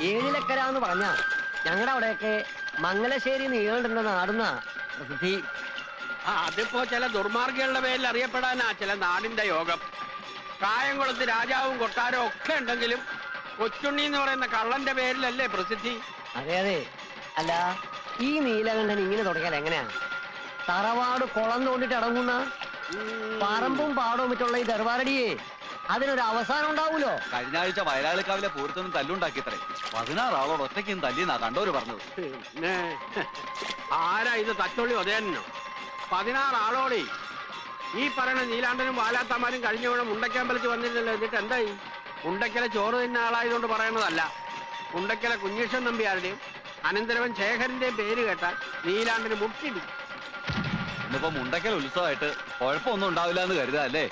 ഏഴിലക്കര എന്ന് പറഞ്ഞ ഞങ്ങളുടെ അവിടെയൊക്കെ മംഗലശ്ശേരി നീളുണ്ടെന്ന നാടുന്ന പ്രസിദ്ധി. ആ, അതിപ്പോ ചില ദുർമാർഗികളുടെ പേരിൽ അറിയപ്പെടാനാ ചില നാടിന്റെ യോഗം. കായംകുളത്ത് രാജാവും കൊട്ടാരവും ഒക്കെ ഉണ്ടെങ്കിലും കൊച്ചുണ്ണി എന്ന് പറയുന്ന കള്ളന്റെ പേരിലല്ലേ പ്രസിദ്ധി? അതെ അതെ. അല്ല ഈ നീലകണ്ഠൻ ഇങ്ങനെ തുടങ്ങിയാൽ എങ്ങനെയാ? തറവാട് കുളം തോണ്ടിട്ട് അടങ്ങുന്ന പറമ്പും പാടവും മറ്റുള്ള ഈ ദർബാരടിയെ അതിനൊരു അവസാനം ഉണ്ടാവൂലോ? കഴിഞ്ഞ ആഴ്ച വയലാളിക്കാവിലെ പൂരത്തിനും തല്ലുണ്ടാക്കിയത്രേ. പതിനാറ് ആളോട് ഒറ്റയ്ക്കും തല്ലിന്നാ കണ്ടോര് പറഞ്ഞത്. പിന്നെ ആരാ ഇത് തച്ചുള്ളി ഉദയനോ പതിനാറ് ആളോടെ ഈ പറയുന്ന നീലാണ്ടനും വാലാത്തമാരും കഴിഞ്ഞ വേണം മുണ്ടക്കമ്പലത്തിൽ വന്നിരുന്നല്ലോ എന്നിട്ട് എന്തായി? മുണ്ടക്കല ചോറ് തിന്ന ആളായതുകൊണ്ട് പറയണതല്ല. മുണ്ടക്കല കുഞ്ഞീഷൻ നമ്പിയാരുടെയും അനന്തരവൻ ശേഖരന്റെയും പേര് കേട്ടാൽ നീലാണ്ടന് മുട്ടിടി ഇന്നിപ്പോ മുണ്ടക്കൽ ഉത്സവമായിട്ട് കുഴപ്പമൊന്നും ഉണ്ടാവില്ല എന്ന് കരുതാ അല്ലേ?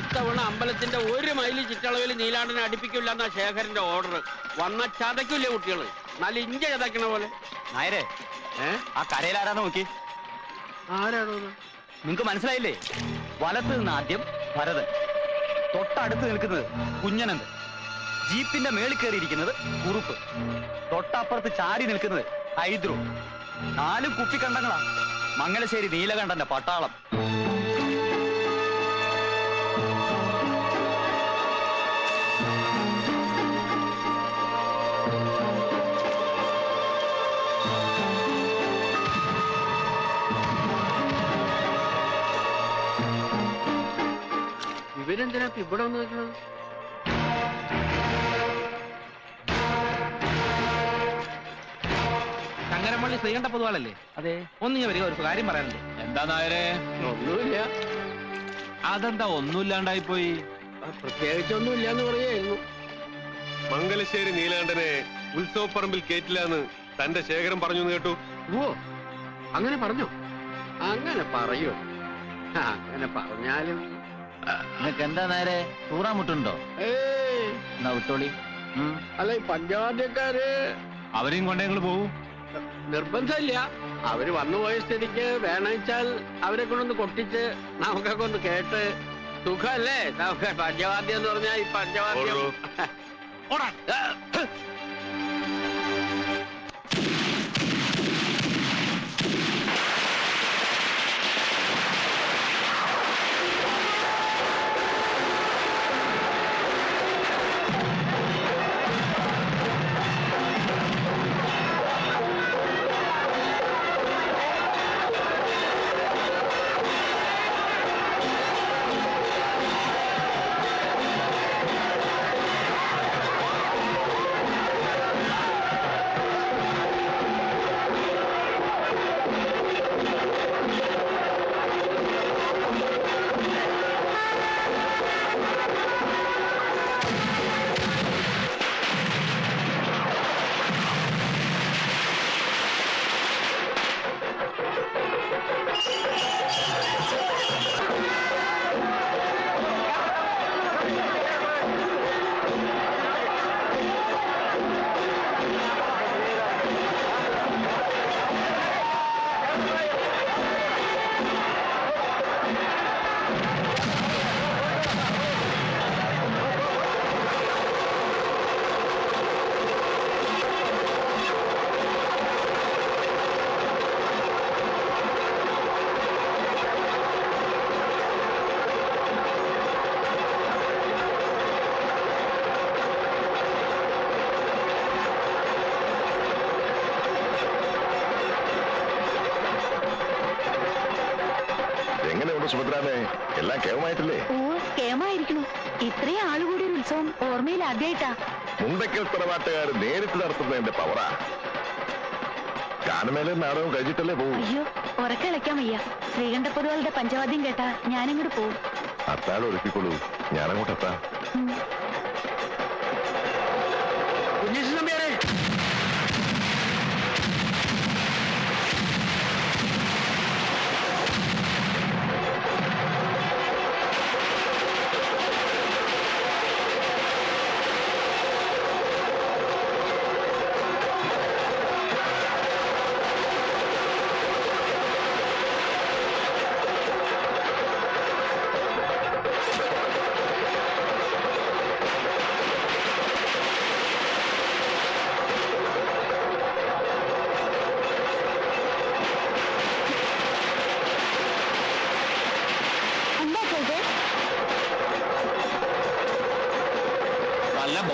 ഇത്തവണ അമ്പലത്തിന്റെ ഒരു മൈലി ചുറ്റളവിൽ നീലാണ്ടനെ അടുപ്പിക്കില്ല എന്നാ ശേഖരന്റെ ഓർഡർ വന്ന ചതയ്ക്കില്ലേ കുട്ടികൾ? നല്ല ഇഞ്ച ചതയ്ക്കണ പോലെ. നായരെ ആ കരയിൽ ആരാ നോക്കി. ആരാണോ? നിങ്ങക്ക് മനസ്സിലായില്ലേ? വലത്ത് നിന്ന് ആദ്യം ഭരതൻ തൊട്ടടുത്ത് നിൽക്കുന്നത് കുഞ്ഞനന്ത് ജീപ്പിന്റെ മേളിൽ കയറിയിരിക്കുന്നത് കുറുപ്പ് തൊട്ടപ്പുറത്ത് ചാരി നിൽക്കുന്നത് ഹൈദ്രു. നാലും കുപ്പിക്കണ്ടങ്ങളാ. മംഗലശ്ശേരി നീലകണ്ഠന്റെ പട്ടാളം. ഇവരെന്തിനാ ഇവിടെ വന്നു നിൽക്കണത് ശ്രീകണ്ഠ പൊതുവാളല്ലേ? അതെ. ഒന്ന് ഞാൻ വരിക ഒരു കാര്യം പറയാനുണ്ട്. എന്താ നായരെ? ഒന്നുമില്ല. അതെന്താ ഒന്നുമില്ലാണ്ടായി പോയി പ്രത്യേകിച്ചൊന്നുമില്ല എന്ന് പറയായിരുന്നു മംഗലശ്ശേരി നീലാണ്ടനെ ഉത്സവപ്പറമ്പിൽ കേറ്റില്ലാന്ന് തന്റെ ശേഖരം പറഞ്ഞു എന്ന് കേട്ടു. ഓ അങ്ങനെ പറഞ്ഞോ? അങ്ങനെ പറയോ? അങ്ങനെ പറഞ്ഞാലും. നിനക്ക് എന്താ നേരെ തൂറാമുട്ടുണ്ടോ? ഏയ്. എന്നാ വിട്ടോളി. അല്ല ഈ പഞ്ചവാദ്യക്കാര് അവരെയും കൊണ്ടേ ഞങ്ങൾ പോവും നിർബന്ധമില്ല. അവർ വന്നുപോയ സ്ഥിതിക്ക് വേണമെച്ചാൽ അവരെ കൊണ്ടൊന്ന് കൊട്ടിച്ച് നമുക്കൊക്കെ ഒന്ന് കേട്ട് സുഖമല്ലേ? നമുക്ക് പഞ്ചവാദ്യം എന്ന് പറഞ്ഞാൽ ഈ പഞ്ചവാദ്യം. സുഭദ്രാമേ എല്ലാം കേവമായിട്ടില്ലേ ഓ കേമായിരിക്കണു ഇത്രയും ആളുകൂടി ഒരു ഉത്സവം ഓർമ്മയിൽ ആദ്യമായിട്ടാ മുണ്ടക്കൽ തറവാട്ടുകാർ നേരിട്ട് നടത്തുന്നതിന്റെ പവറാ കാണുമേലെ നാടകം കഴിച്ചിട്ടല്ലേ പോവും? അയ്യോ ഉറക്കളിക്കാൻ വയ്യ. ശ്രീകണ്ഠപ്പൊതുവാളുടെ പഞ്ചവാദ്യം കേട്ടാ ഞാനിങ്ങോട്ട് പോവും. അത്താഴം ഞാനങ്ങോട്ടെത്താം.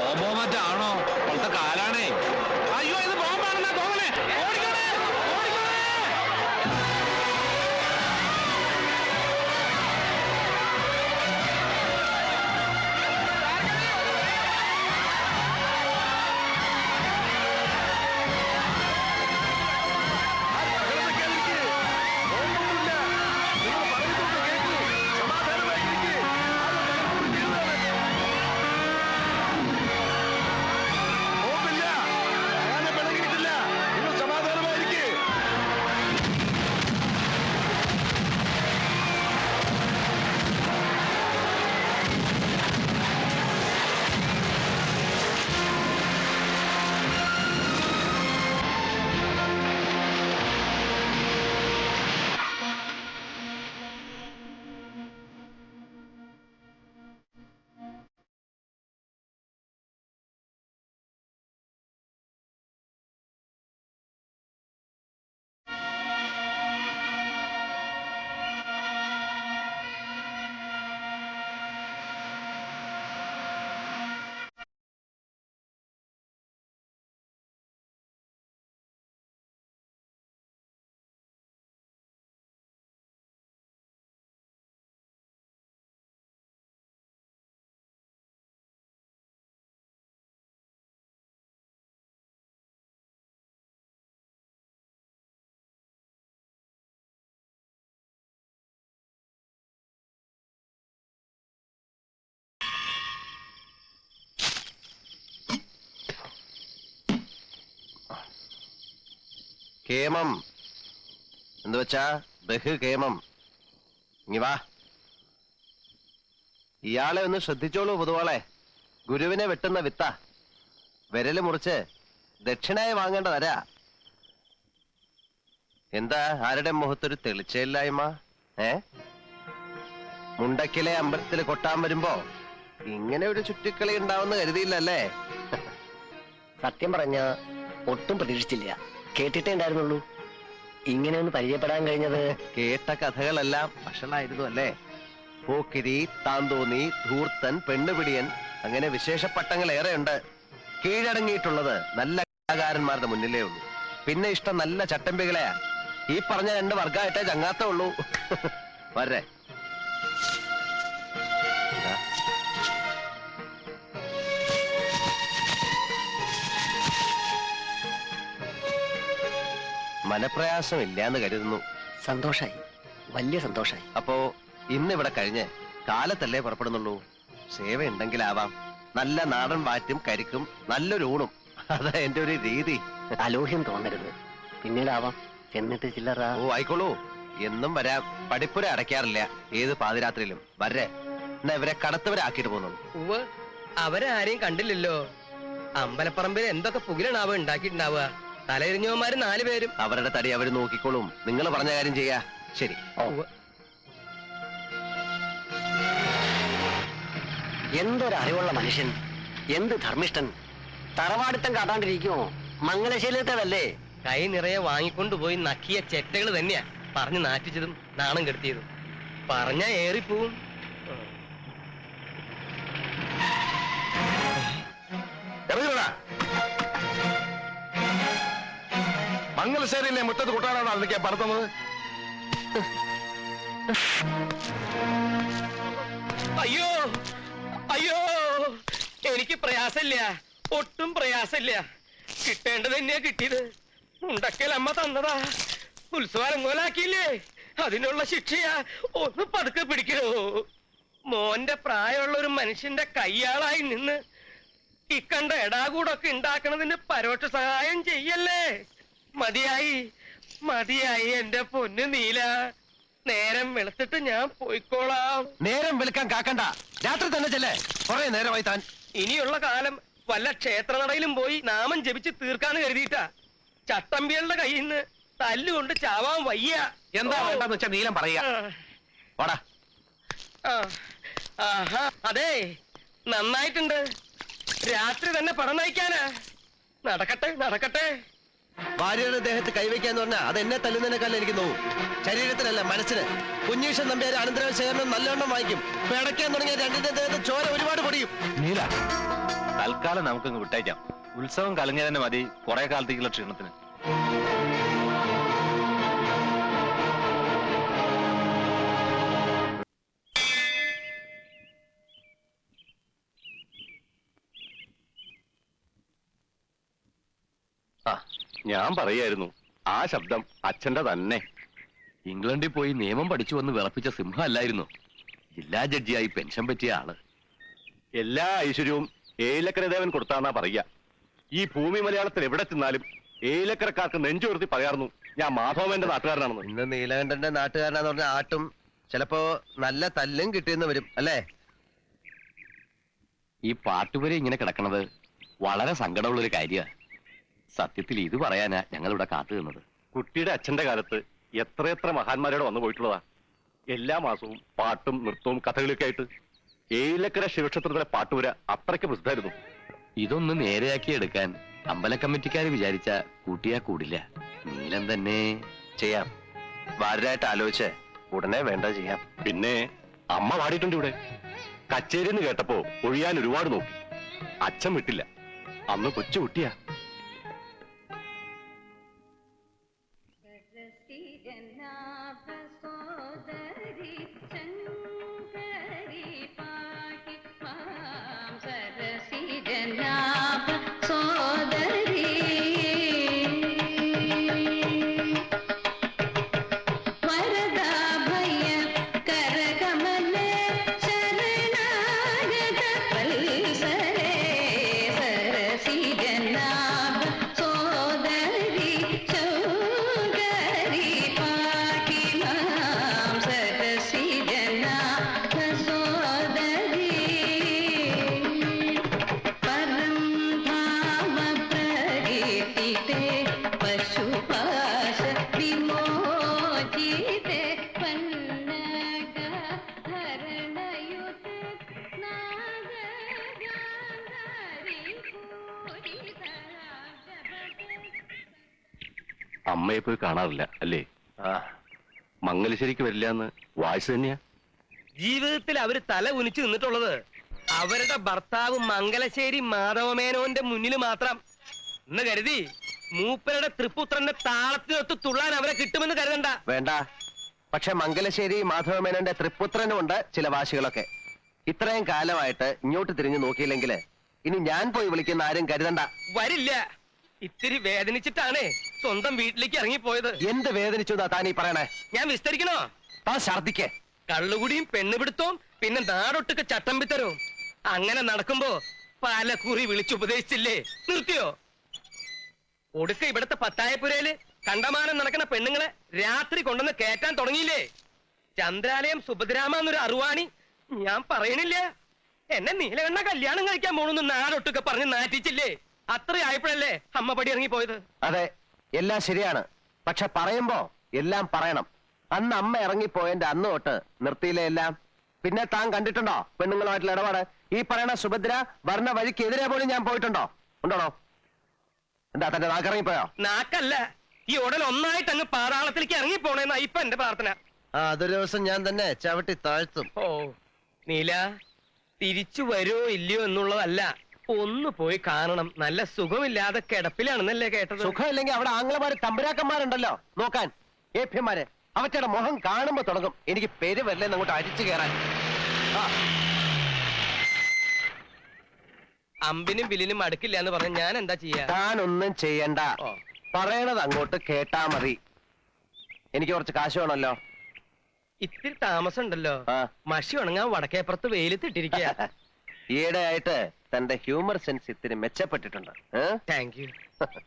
കോപോ മറ്റാണോ കാലാണ് കേമം. എന്ന് വെച്ചാ? ബഹുകേമം ഇനി വാ. ഇയാളെ ഒന്ന് ശ്രദ്ധിച്ചോളൂ പൊതുവാളെ. ഗുരുവിനെ വെട്ടുന്ന വിത്ത. വിരൽ മുറിച്ച് ദക്ഷിണായി വാങ്ങേണ്ട തരാ. എന്താ? ആരുടെ മുഖത്തൊരു തെളിച്ചയില്ലായ്മ? ഏ? മുണ്ടക്കിലെ അമ്പലത്തിൽ കൊട്ടാൻ വരുമ്പോ ഇങ്ങനെ ഒരു ചുറ്റിക്കളി ഉണ്ടാവുന്ന കരുതിയില്ലല്ലേ? സത്യം പറഞ്ഞ ഒട്ടും പ്രതീക്ഷിച്ചില്ല. കേട്ടിട്ടേ ഉണ്ടായിരുന്നുള്ളൂ. ഇങ്ങനെ ഒന്ന് പരിചയപ്പെടാൻ കഴിഞ്ഞത്? കേട്ട കഥകളെല്ലാം ഭക്ഷണമായിരുന്നു അല്ലേ? പോക്കിരി താന്തോന്നി ധൂർത്തൻ പെണ്ണുപിടിയൻ അങ്ങനെ വിശേഷ പട്ടങ്ങൾ ഏറെയുണ്ട്. കീഴടങ്ങിയിട്ടുള്ളത് നല്ല കലാകാരന്മാരുടെ മുന്നിലേ ഉള്ളൂ. പിന്നെ ഇഷ്ടം നല്ല ചട്ടമ്പികളെയാ. ഈ പറഞ്ഞ രണ്ട് വർഗമായിട്ടേ ചങ്ങാത്തേ ഉള്ളൂ. വരെ മനപ്രയാസം ഇല്ലാന്ന് കരുതുന്നു. സന്തോഷായി. വലിയ സന്തോഷായി. അപ്പോ ഇന്ന് ഇവിടെ കഴിഞ്ഞ് കാലത്തല്ലേ പുറപ്പെടുന്നുള്ളൂ? സേവ ഉണ്ടെങ്കിലാവാം നല്ല നാടൻ വാറ്റും കരിക്കും നല്ലൊരു ഊണും. അതാ എന്റെ ഒരു രീതി. അലോഹ്യം തോന്നരുത്. പിന്നീടാവാം. ചെന്നിട്ട് ചില്ലറ. ഓ ആയിക്കോളൂ. എന്നും വരാം. പഠിപ്പുര അടയ്ക്കാറില്ല. ഏത് പാതിരാത്രിയിലും. വരെ എന്നാ ഇവരെ കടത്തവരാക്കിയിട്ട് പോകുന്നു. ഉവ് അവരാരെയും കണ്ടില്ലല്ലോ. അമ്പലപ്പറമ്പിൽ എന്തൊക്കെ പുകിലാണാവുക ഉണ്ടാക്കിയിട്ടുണ്ടാവുക? തലയിരിഞ്ഞവന്മാര് നാല് പേരും. അവരുടെ തടി അവർ നോക്കിക്കോളും. നിങ്ങൾ പറഞ്ഞ കാര്യം ചെയ്യാ. ശരി. എന്തൊരറിവുള്ള മനുഷ്യൻ. എന്ത് ധർമ്മിഷ്ഠൻ. തറവാടിത്തം കാട്ടാണ്ടിരിക്കുമോ മംഗലശീലത്തേതല്ലേ? കൈ നിറയെ വാങ്ങിക്കൊണ്ടുപോയി നക്കിയ ചെറ്റകൾ തന്നെയാ. പറഞ്ഞു നാറ്റിച്ചതും നാണം കെടുത്തിയതും. പറഞ്ഞ ഏറിപ്പോവും. ഇറങ്ങിവിടാ മംഗലശ്ശേരിയിലെ മുറ്റത്ത് കൊട്ടാനാണ് അതിലേക്ക് പറത്തുന്നത്? അയ്യോ അയ്യോ എനിക്ക് പ്രയാസമില്ല. ഒട്ടും പ്രയാസമില്ല. കിട്ടേണ്ടത് തന്നെയാ കിട്ടിയത്. ഉണ്ടക്കൽ അമ്മ തന്നതാ. ഉത്സവം കോലാക്കിയില്ലേ? അതിനുള്ള ശിക്ഷയാ. ഒന്ന് പതുക്കെ പിടിക്കോ. മോന്റെ പ്രായമുള്ള ഒരു മനുഷ്യന്റെ കയ്യാളായി നിന്ന് ഇക്കണ്ട എടാകൂടൊക്കെ ഉണ്ടാക്കണതിന് പരോക്ഷ സഹായം ചെയ്യല്ലേ? മതിയായി മതിയായി എന്റെ പൊന്നു നീല. നേരം വെളുത്തിട്ട് ഞാൻ പോയിക്കോളാം. നേരം വെളുക്കാൻ കാക്കണ്ട. രാത്രി തന്നെ ചെല്ലേ? കുറെ നേരമായി താൻ ഇനിയുള്ള കാലം വല്ല ക്ഷേത്രനടയിലും പോയി നാമം ജപിച്ച് തീർക്കാന്ന് കരുതിയിട്ടാ. ചട്ടമ്പികളുടെ കയ്യിൽ നിന്ന് തല്ലുകൊണ്ട് ചാവാൻ വയ്യ. എന്താ. വേണ്ടെന്ന് വെച്ചാ നീലം പറയുക. അതെ. നന്നായിട്ടുണ്ട്. രാത്രി തന്നെ പണം നയിക്കാനാ. നടക്കട്ടെ നടക്കട്ടെ. ഭാര്യയുടെ ദേഹത്ത് കൈവയ്ക്കാന്ന് പറഞ്ഞാൽ അത് എന്നെ തല്ലുന്നതിനേക്കാൾ എനിക്ക് നോവും. ശരീരത്തിനല്ല മനസ്സിന്. കുഞ്ഞീഷൻ നമ്പ്യാർ അനന്തരം ശേഖരണം നല്ലവണ്ണം വാങ്ങിക്കും പിടയ്ക്കാൻ തുടങ്ങിയ രണ്ടിന്റെ ദേഹത്ത് ചോര ഒരുപാട് പൊടിയും. നീല തൽക്കാലം നമുക്കങ്ങ് വിട്ടേക്കാം. ഉത്സവം കലങ്ങിയതന്നെ മതി കുറെ കാലത്തേക്കുള്ള ക്ഷീണത്തിന്. ഞാൻ പറയായിരുന്നു. ആ ശബ്ദം അച്ഛന്റെ തന്നെ. ഇംഗ്ലണ്ടിൽ പോയി നിയമം പഠിച്ചു വന്ന് വിളപ്പിച്ച സിംഹം അല്ലായിരുന്നു. ജില്ലാ ജഡ്ജിയായി പെൻഷൻ പറ്റിയ ആൾ. എല്ലാ ഐശ്വര്യവും ഏലക്കരദേവൻ കൊടുത്താന്നാ പറയുക. ഈ ഭൂമി മലയാളത്തിൽ എവിടെ ചെന്നാലും ഏലക്കരക്കാർക്ക് നെഞ്ചുയർത്തി പറയാറുന്നു ഞാൻ മാധവന്റെ നാട്ടുകാരനാണെന്ന്. ഇന്ന് നീലകണ്ഠന്റെ നാട്ടുകാരനാന്ന് പറഞ്ഞ ആട്ടും ചിലപ്പോ നല്ല തല്ലും കിട്ടിയെന്ന് വരും അല്ലേ? ഈ പാട്ടുപുര ഇങ്ങനെ കിടക്കണത് വളരെ സങ്കടമുള്ളൊരു കാര്യമാണ് സത്യത്തിൽ ഇത് പറയാനാ ഞങ്ങളിവിടെ കാത്തു നിന്നത്. കുട്ടിയുടെ അച്ഛന്റെ കാലത്ത് എത്രയെത്ര മഹാന്മാരോട് വന്നു പോയിട്ടുള്ളതാ. എല്ലാ മാസവും പാട്ടും നൃത്തവും കഥകളൊക്കെ ആയിട്ട് ഏലക്കര ശിവക്ഷേത്രത്തിലെ പാട്ടുപുര അത്രയ്ക്ക് പ്രസിദ്ധമായിരുന്നു. ഇതൊന്ന് നേരെയാക്കി എടുക്കാൻ അമ്പല കമ്മിറ്റിക്കാർ വിചാരിച്ച കൂട്ടിയാ കൂടില്ല. നീലം തന്നെ. ചെയ്യാം. വാരരായിട്ട് ആലോചിച്ച് ഉടനെ വേണ്ട ചെയ്യാം. പിന്നെ അമ്മ പാടിയിട്ടുണ്ട് ഇവിടെ. കച്ചേരി എന്ന് കേട്ടപ്പോ ഒഴിയാൻ ഒരുപാട് നോക്കി. അച്ഛൻ വിട്ടില്ല. അന്ന് കൊച്ചു കുട്ടിയാ. അമ്മയെ പോയി കാണാറില്ല അല്ലേ? ആ. മംഗലശ്ശേരിക്ക് വരില്ല എന്ന് വായിച്ചു തന്നെയാ. ജീവിതത്തിൽ അവർ തല ഉനിച്ചു നിന്നിട്ടുള്ളത് അവരുടെ ഭർത്താവ് മംഗലശ്ശേരി മാധവമേനോന്റെ മുന്നിൽ മാത്രം. എന്ന് കരുതി മൂപ്പരുടെ തൃപ്പുത്രന്റെ താളത്തിനൊത്ത് തുള്ളാൻ അവരെ കിട്ടുമെന്ന് കരുതണ്ട. വേണ്ട. പക്ഷെ മംഗലശ്ശേരി മാധവമേനോന്റെ തൃപ്പുത്രനും ഉണ്ട് ചില വാശികളൊക്കെ. ഇത്രയും കാലമായിട്ട് ഇങ്ങോട്ട് തിരിഞ്ഞു നോക്കിയില്ലെങ്കിൽ ഇനി ഞാൻ പോയി വിളിക്കുന്ന ആരും കരുതണ്ട. വരില്ല. ഇത്തിരി വേദനിച്ചിട്ടാണേ സ്വന്തം വീട്ടിലേക്ക് ഇറങ്ങിപ്പോയത്. എന്ത് വേദനിച്ചു താൻ ഈ പറയണേ? ഞാൻ വിസ്തരിക്കണോ? താൻ ഛർദിക്കേ കള്ളുകുടിയും പെണ്ണുപിടുത്തവും പിന്നെ നാടൊട്ടുക്ക് ചട്ടമ്പിത്തരവും അങ്ങനെ നടക്കുമ്പോ പാലക്കുറി വിളിച്ചു ഉപദേശിച്ചില്ലേ നിർത്തിയോ? ഒടുക്ക ഇവിടത്തെ പത്തായപ്പുരയിൽ കണ്ടമാനം നടക്കുന്ന പെണ്ണുങ്ങളെ രാത്രി കൊണ്ടുവന്ന് കേറ്റാൻ തുടങ്ങിയില്ലേ? ചന്ദ്രാലയം സുഭദ്രാമ എന്നൊരു അറുവാണി ഞാൻ പറയണില്ല. എന്നെ നീലകണ്ണ കല്യാണം കഴിക്കാൻ പോണെന്ന് നാടൊട്ടൊക്കെ പറഞ്ഞ് നാറ്റിച്ചില്ലേ? അത്ര ആയപ്പോഴല്ലേ അമ്മ പടി ഇറങ്ങി പോയത്? അതെ എല്ലാം ശരിയാണ്. പക്ഷെ പറയുമ്പോ എല്ലാം പറയണം. അന്ന് അമ്മ ഇറങ്ങിപ്പോയതിന്റെ അന്ന് തൊട്ട് നിർത്തിയില്ലേ എല്ലാം? പിന്നെ താൻ കണ്ടിട്ടുണ്ടോ പെണ്ണുങ്ങളുമായിട്ടുള്ള ഇടപാട്? ഈ പറയണ സുഭദ്ര വർണ വഴിക്കെതിരെ പോലും ഞാൻ പോയിട്ടുണ്ടോ? ഉണ്ടോണോ എന്താ തന്റെ നാക്കിറങ്ങിപ്പോയോ? നാക്കല്ല. ഈ ഉടൽ ഒന്നായിട്ട് അങ്ങ് പാതാളത്തിലേക്ക് ഇറങ്ങിപ്പോണേന്നാ ഇപ്പൊ എന്റെ പ്രാർത്ഥന. ആ അതൊരു ദിവസം ഞാൻ തന്നെ ചവിട്ടി താഴ്ത്തും. ഓ നീല തിരിച്ചു വരുമോ ഇല്ലയോ എന്നുള്ളതല്ല. ഒന്ന് പോയി കാണണം. നല്ല സുഖമില്ലാതെ കിടപ്പിലാണെന്നല്ലേ കേട്ടത്? സുഖമില്ലെങ്കിൽ അവിടെ ആംഗ്ലമാര് തമ്പുരാക്കന്മാരുണ്ടല്ലോ. നോക്കാൻ. ഏഭ്യന്മാര് അവറ്റയുടെ മുഖം കാണുമ്പോ തുടങ്ങും. എനിക്ക് പേര് അങ്ങോട്ട് അരിച്ചു കയറാൻ. അമ്പിനും ബില്ലിനും അടുക്കില്ല എന്ന് പറഞ്ഞ ഞാൻ എന്താ ചെയ്യാ? താനൊന്നും ചെയ്യണ്ട. പറയണത് അങ്ങോട്ട് കേട്ടാ മതി. എനിക്ക് കുറച്ച് കാശ് വേണമല്ലോ. ഇത്തിരി താമസം ഉണ്ടല്ലോ മഷി ഉണങ്ങാൻ വടക്കേപ്പുറത്ത് വെയിലത്തിട്ടിരിക്കുക ഈയിടെ ആയിട്ട് തന്റെ ഹ്യൂമർ സെൻസ് ഇത്തിരി മെച്ചപ്പെട്ടിട്ടുണ്ട്. ഏ? താങ്ക് യു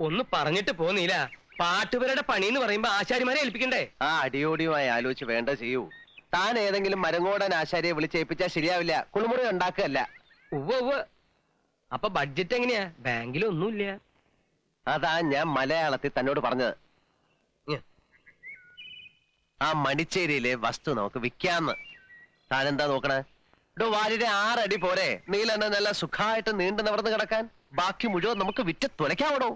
ഒന്ന് പറഞ്ഞിട്ട് പോന്നില്ല പാട്ടുപേരുടെ പണി എന്ന് പറയുമ്പോ ആശാരിമാരെ ഏൽപ്പിക്കണ്ടേ? ആ അടിയോടിയുമായി ആലോചിച്ച് വേണ്ട ചെയ്യൂ. താൻ ഏതെങ്കിലും മരങ്ങോടൻ ആശാരിയെ വിളിച്ചേൽപ്പിച്ചാൽ ശരിയാവില്ല. കുളിമുറി ഉണ്ടാക്കുകയല്ല. ഉവ്വ ഉവ്വ. അപ്പൊ ബഡ്ജറ്റ് എങ്ങനെയാ? ബാങ്കിലൊന്നുമില്ല. അതാ ഞാൻ മലയാളത്തിൽ തന്നോട് പറഞ്ഞത്. ആ മണിച്ചേരിയിലെ വസ്തു നമുക്ക് വിൽക്കാന്ന്. താൻ എന്താ നോക്കണേ? ഇടോ വാലിന്റെ ആറടി പോരെ. നീലെണ്ണ നല്ല സുഖമായിട്ട് നീണ്ടു നിവർന്ന് കിടക്കാൻ. ബാക്കി മുഴുവൻ നമുക്ക് വിറ്റ് തുലയ്ക്കാവണോ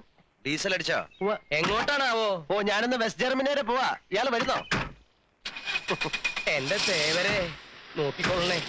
ഡീസൽ അടിച്ചോ ഉവ്വ. എങ്ങോട്ടാണാവോ? ഓ ഞാനിന്ന് വെസ്റ്റ് ജർമ്മനി വരെ പോവാ. ഇയാൾ വരുന്നോ? എന്റെ തേവരെ നോക്കിക്കൊള്ളണേ.